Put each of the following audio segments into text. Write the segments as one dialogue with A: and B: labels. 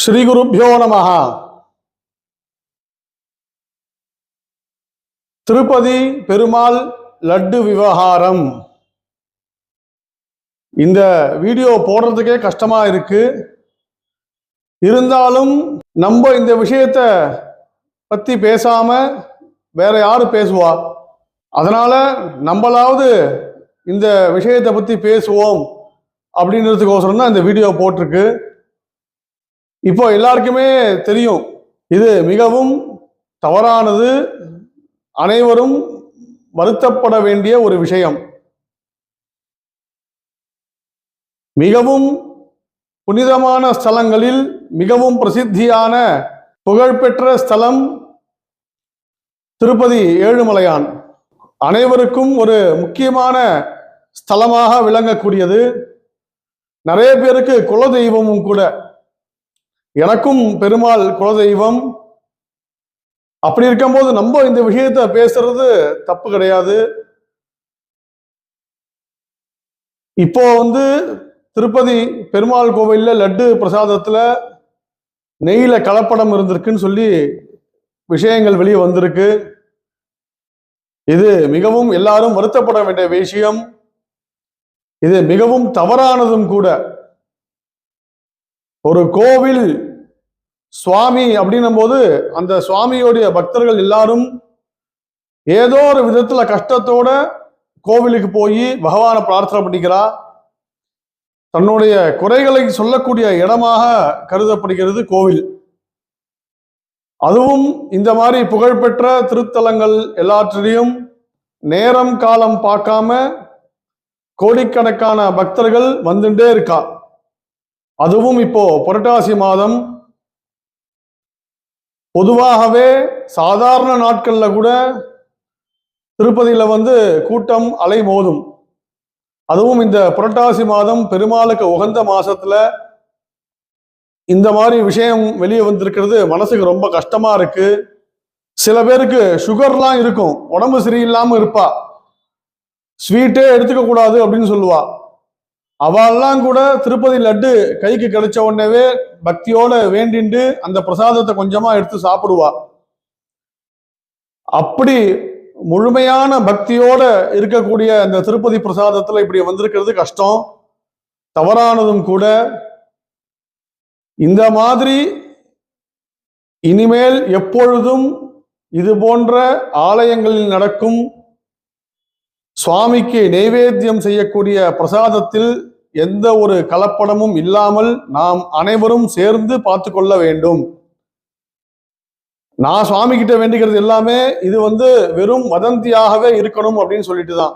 A: ஸ்ரீ குருப்பியோ நமஹ. திருப்பதி பெருமாள் லட்டு விவகாரம். இந்த வீடியோ போடுறதுக்கே கஷ்டமா இருக்கு. இருந்தாலும் நம்ம இந்த விஷயத்த பத்தி பேசாம வேற யாரு பேசுவா? அதனால நம்மளாவது இந்த விஷயத்தை பத்தி பேசுவோம் அப்படின்றதுக்கோசரம் தான் இந்த வீடியோ போட்டிருக்கு. இப்போ எல்லாருக்குமே தெரியும் இது மிகவும் தவறானது. அனைவரும் வருத்தப்பட வேண்டிய ஒரு விஷயம். மிகவும் புனிதமான ஸ்தலங்களில் மிகவும் பிரசித்தியான புகழ்பெற்ற ஸ்தலம் திருப்பதி ஏழுமலையான். அனைவருக்கும் ஒரு முக்கியமான ஸ்தலமாக விளங்கக்கூடியது. நிறைய பேருக்கு குலதெய்வமும் கூட. எனக்கும் பெருமாள் குலதெய்வம். அப்படி இருக்கும்போது நம்ம இந்த விஷயத்த பேசுறது தப்பு கிடையாது. இப்போ வந்து திருப்பதி பெருமாள் கோவில்ல லட்டு பிரசாதத்துல நெய்யில கலப்படம் இருந்திருக்குன்னு சொல்லி விஷயங்கள் வெளியே வந்திருக்கு. இது மிகவும் எல்லாரும் வருத்தப்பட வேண்டிய விஷயம். இது மிகவும் தவறானதும் கூட. ஒரு கோவில் சுவாமி அப்படின்னும் போது அந்த சுவாமியோடைய பக்தர்கள் எல்லாரும் ஏதோ ஒரு விதத்துல கஷ்டத்தோட கோவிலுக்கு போய் பகவானை பிரார்த்தனை பண்ணிக்கிறா. தன்னுடைய குறைகளை சொல்லக்கூடிய இடமாக கருதப்படுகிறது கோவில். அதுவும் இந்த மாதிரி புகழ்பெற்ற திருத்தலங்கள் எல்லாற்றிலையும் நேரம் காலம் பார்க்காம கோடிக்கணக்கான பக்தர்கள் வந்துட்டே இருக்கா. அதுவும் இப்போ புரட்டாசி மாதம் பொதுவாகவே சாதாரண நாட்களில் கூட திருப்பதியில் வந்து கூட்டம் அலை மோதும். அதுவும் இந்த புரட்டாசி மாதம் பெருமாளுக்கு உகந்த மாசத்துல இந்த மாதிரி விஷயம் வெளியே வந்திருக்கிறது மனசுக்கு ரொம்ப கஷ்டமா இருக்கு. சில பேருக்கு சுகர்லாம் இருக்கும். உடம்பு சரியில்லாம இருப்பா. ஸ்வீட்டே எடுத்துக்க கூடாது அப்படின்னு சொல்லுவா. அவெல்லாம் கூட திருப்பதி லட்டு கைக்கு கிடைச்ச உடனேவே பக்தியோட வேண்டிண்டு அந்த பிரசாதத்தை கொஞ்சமா எடுத்து சாப்பிடுவா. அப்படி முழுமையான பக்தியோட இருக்கக்கூடிய அந்த திருப்பதி பிரசாதத்துல இப்படி வந்திருக்கிறது கஷ்டம். தவறானதும் கூட. இந்த மாதிரி இனிமேல் எப்பொழுதும் இது போன்ற ஆலயங்களில் நடக்கும் சுவாமிக்கு நைவேத்தியம் செய்யக்கூடிய பிரசாதத்தில் எந்த ஒரு கலப்படமும் இல்லாமல் நாம் அனைவரும் சேர்ந்து பார்த்து கொள்ள வேண்டும். நான் சுவாமி கிட்ட வேண்டிக்கிறது எல்லாமே இது வந்து வெறும் வதந்தியாகவே இருக்கணும் அப்படின்னு சொல்லிட்டு தான்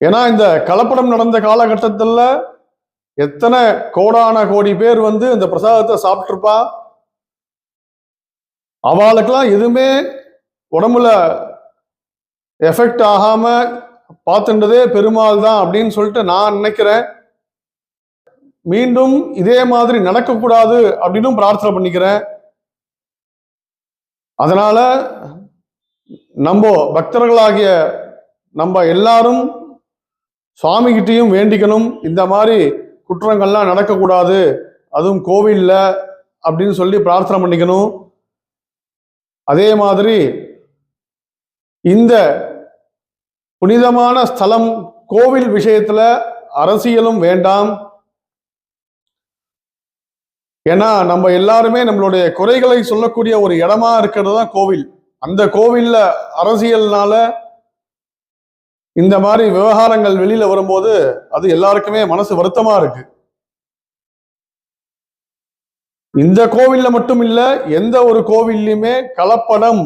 A: ஏன்னா இந்த கலப்படம் நடந்த காலகட்டத்தில் எத்தனை கோடான கோடி பேர் வந்து இந்த பிரசாதத்தை சாப்பிட்ருப்பா அவளுக்கெல்லாம் எதுவுமே உடம்புல எஃபெக்ட் ஆகாம பார்த்துட்டதே பெருமாள் தான் அப்படின்னு சொல்லிட்டு நான் நினைக்கிறேன். மீண்டும் இதே மாதிரி நடக்கக்கூடாது அப்படின்னும் பிரார்த்தனை பண்ணிக்கிறேன். அதனால நம்ம பக்தர்களாகிய நம்ம எல்லாரும் சுவாமிகிட்டையும் வேண்டிக்கணும். இந்த மாதிரி குற்றங்கள்லாம் நடக்கக்கூடாது. அதுவும் கோவிலில் அப்படின்னு சொல்லி பிரார்த்தனை பண்ணிக்கணும். அதே மாதிரி இந்த புனிதமான ஸ்தலம் கோவில் விஷயத்துல அரசியலும் வேண்டாம். ஏன்னா நம்ம எல்லாருமே நம்மளுடைய குறைகளை சொல்லக்கூடிய ஒரு இடமா இருக்கிறது தான் கோவில். அந்த கோவில்ல அரசியல்னால இந்த மாதிரி விவகாரங்கள் வெளியில வரும்போது அது எல்லாருக்குமே மனசு வருத்தமா இருக்கு. இந்த கோவில்ல மட்டும் இல்ல எந்த ஒரு கோவில்லையுமே கலப்படம்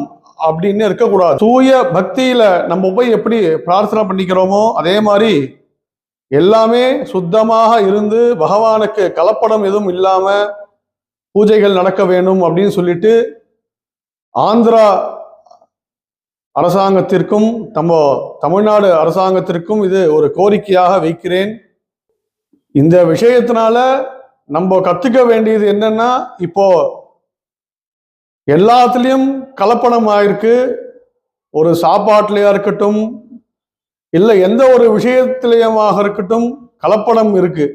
A: அப்படின்னு இருக்கக்கூடாது. தூய பக்தியில நம்ம போய் எப்படி பிரார்த்தனை பண்ணிக்கிறோமோ அதே மாதிரி எல்லாமே சுத்தமாக இருந்து பகவானுக்கு கலப்படம் எதுவும் இல்லாம பூஜைகள் நடக்க வேணும் அப்படின்னு சொல்லிட்டு ஆந்திரா அரசாங்கத்திற்கும் நம்ம தமிழ்நாடு அரசாங்கத்திற்கும் இது ஒரு கோரிக்கையாக வைக்கிறேன். இந்த விஷயத்தினால நம்ம கத்துக்க வேண்டியது என்னன்னா இப்போ எல்லாத்துலேயும் கலப்படம் ஆயிருக்கு ஒரு சாப்பாட்டிலையா இருக்கட்டும் இல்லை எந்த ஒரு விஷயத்திலேயமாக இருக்கட்டும் கலப்படம் இருக்கு.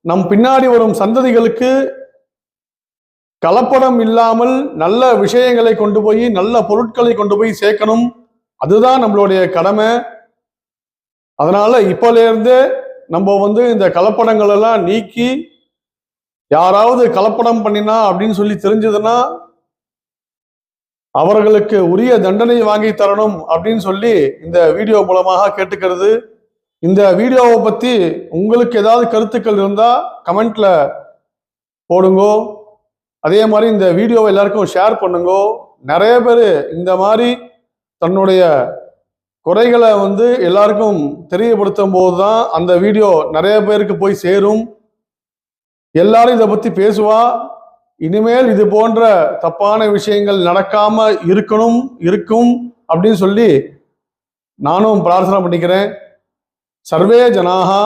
A: நம் பின்னாடி வரும் சந்ததிகளுக்கு கலப்படம் இல்லாமல் நல்ல விஷயங்களை கொண்டு போய் நல்ல பொருட்களை கொண்டு போய் சேர்க்கணும். அதுதான் நம்மளுடைய கடமை. அதனால இப்போலேருந்தே நம்ம வந்து இந்த கலப்படங்கள் எல்லாம் நீக்கி யாராவது கலப்படம் பண்ணினா அப்படின்னு சொல்லி தெரிஞ்சதுன்னா அவர்களுக்கு உரிய தண்டனை வாங்கி தரணும் அப்படின்னு சொல்லி இந்த வீடியோ மூலமாக கேட்டுக்கிறது. இந்த வீடியோவை பத்தி உங்களுக்கு ஏதாவது கருத்துக்கள் இருந்தா கமெண்ட்ல போடுங்கோ. அதே மாதிரி இந்த வீடியோவை எல்லாருக்கும் ஷேர் பண்ணுங்கோ. நிறைய பேர் இந்த மாதிரி தன்னுடைய குறைகளை வந்து எல்லாருக்கும் தெரியப்படுத்தும் போது தான் அந்த வீடியோ நிறைய பேருக்கு போய் சேரும். எல்லாரும் இதை பத்தி பேசுவா. இனிமேல் இது போன்ற தப்பான விஷயங்கள் நடக்காம இருக்கணும் இருக்கும் அப்படின்னு சொல்லி நானும் பிரார்த்தனை பண்ணிக்கிறேன். சர்வே ஜனாகா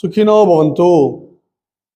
A: சுகினோ பவந்தூ.